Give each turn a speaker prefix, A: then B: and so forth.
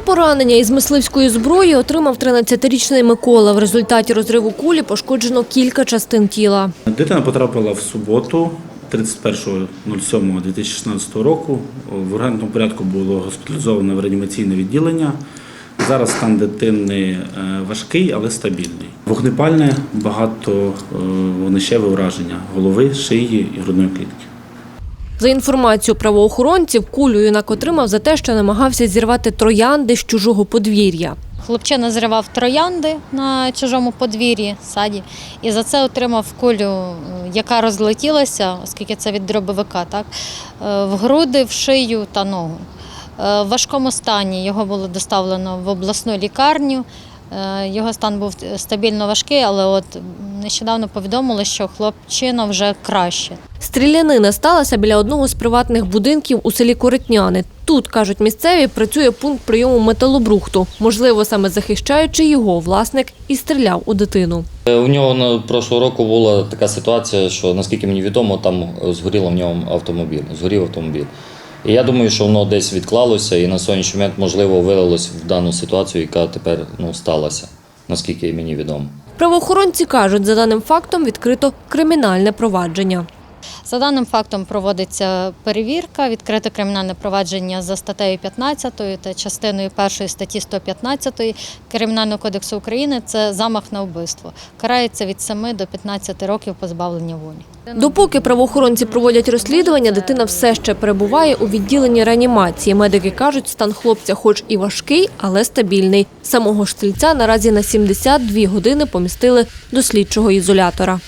A: поранення із мисливської зброї отримав 13-річний Микола. В результаті розриву кулі пошкоджено кілька частин тіла.
B: Дитина потрапила в суботу, 31.07.2016 року. В ургентному порядку було госпіталізовано в реанімаційне відділення. Зараз стан дитини е, важкий, але стабільний. Вогнепальне, багато вогнищеве ураження голови, шиї і грудної клітки.
A: За інформацією правоохоронців, кулю юнак отримав за те, що намагався зірвати троянди з чужого подвір'я.
C: Хлопчина зривав троянди на чужому подвір'ї, саді, і за це отримав кулю, е, яка розлетілася, оскільки це від дробовика, так, е, в груди, в шию та ногу. Е, В важкому стані його було доставлено в обласну лікарню. Е, Його стан був стабільно важкий, але от нещодавно повідомили, що хлопчина вже краще.
A: Стрілянина сталася біля одного з приватних будинків у селі Коротняни. Тут, кажуть місцеві, працює пункт прийому металобрухту. Можливо, саме захищаючи його, власник і стріляв у дитину.
D: Е, У нього на прошлого року була така ситуація, що наскільки мені відомо, там е, згоріло в ньому автомобіль. Згорів автомобіль. І я думаю, що воно десь відклалося і на сьогоднішній момент, можливо, вилилось в дану ситуацію, яка тепер ну, сталася, наскільки мені відомо.
A: Правоохоронці кажуть, за даним фактом відкрито кримінальне провадження.
C: За даним фактом проводиться перевірка, відкрите кримінальне провадження за статтею 15 та частиною 1 статті 115 Кримінального кодексу України це замах на вбивство. Карається від 7 до 15 років позбавлення волі.
A: Допоки правоохоронці проводять розслідування, дитина все ще перебуває у відділенні реанімації. Медики кажуть, стан хлопця хоч і важкий, але стабільний. Самого ж стрільця наразі на 72 години помістили до слідчого ізолятора.